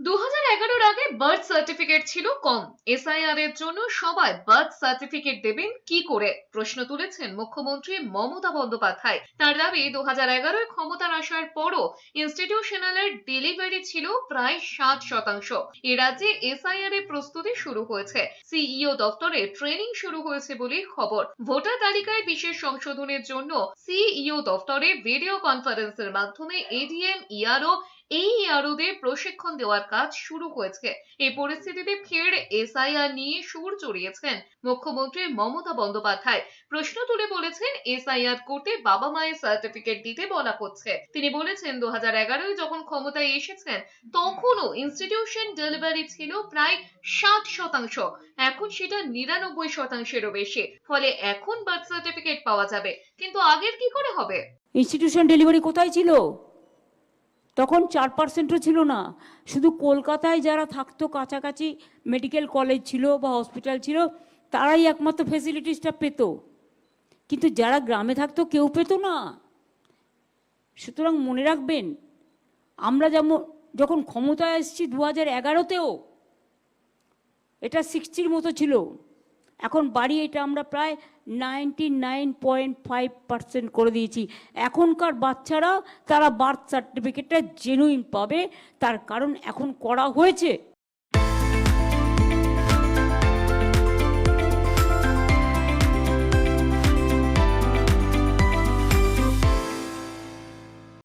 দু আগে birth certificate ছিল কম। এসআইআর এর জন্য সবাই বার্থ সার্টিফিকেট দেবেন কি করে? প্রশ্ন তুলেছেন মুখ্যমন্ত্রী মমতা বন্দ্যোপাধ্যায়। তার দাবি দু ক্ষমতার আসার পরও ইনস্টিটিউশনালের ডেলিভারি ছিল প্রায় শতাংশ। এ রাজ্যে এসআইআর এর প্রস্তুতি শুরু হয়েছে। সিইও দপ্তরে ট্রেনিং শুরু হয়েছে বলে খবর। ভোটার তালিকায় বিশেষ সংশোধনের জন্য সিইও দপ্তরে ভিডিও কনফারেন্সের মাধ্যমে এডিএম ইআরও এই ইয়ারোদের প্রশিক্ষণ দেওয়ার কাজ শুরু হয়েছে এই পরিস্থিতিতে ফের এসআইআর নিয়ে সুর চড়িয়েছেন মুখ্যমন্ত্রী মমতা বন্দ্যোপাধ্যায়। প্রশ্ন তুলে বলেছেন, এসআইআর করতে বাবা মায়ের সার্টিফিকেট দিতে বলা হচ্ছে। তিনি বলেছেন দু হাজার যখন ক্ষমতায় এসেছেন, তখনও ইনস্টিটিউশন ডেলিভারি ছিল প্রায় ষাট শতাংশ। এখন সেটা নিরানব্বই শতাংশেরও বেশি। ফলে এখন বার্থ সার্টিফিকেট পাওয়া যাবে। কিন্তু আগের কি করে হবে? ইনস্টিটিউশন ডেলিভারি কোথায় ছিল? তখন চার পার্সেন্টও ছিল না। শুধু কলকাতায় যারা থাকতো, কাছাকাছি মেডিকেল কলেজ ছিল বা হসপিটাল ছিল, তারাই একমাত্র ফেসিলিটিসটা পেত। কিন্তু যারা গ্রামে থাকতো, কেউ পেত না। সুতরাং মনে রাখবেন, আমরা যেমন, যখন ক্ষমতায় এসেছি দু হাজার এগারোতেও, এটা সিক্সটির মতো ছিল। এখন বাড়ি এটা আমরা প্রায় ninety nine point five percent করে দিয়েছি। এখনকার বাচ্চারা তারা বার্থ সার্টিফিকেটটা জেনুইন পাবে, তার কারণ এখন করা হয়েছে।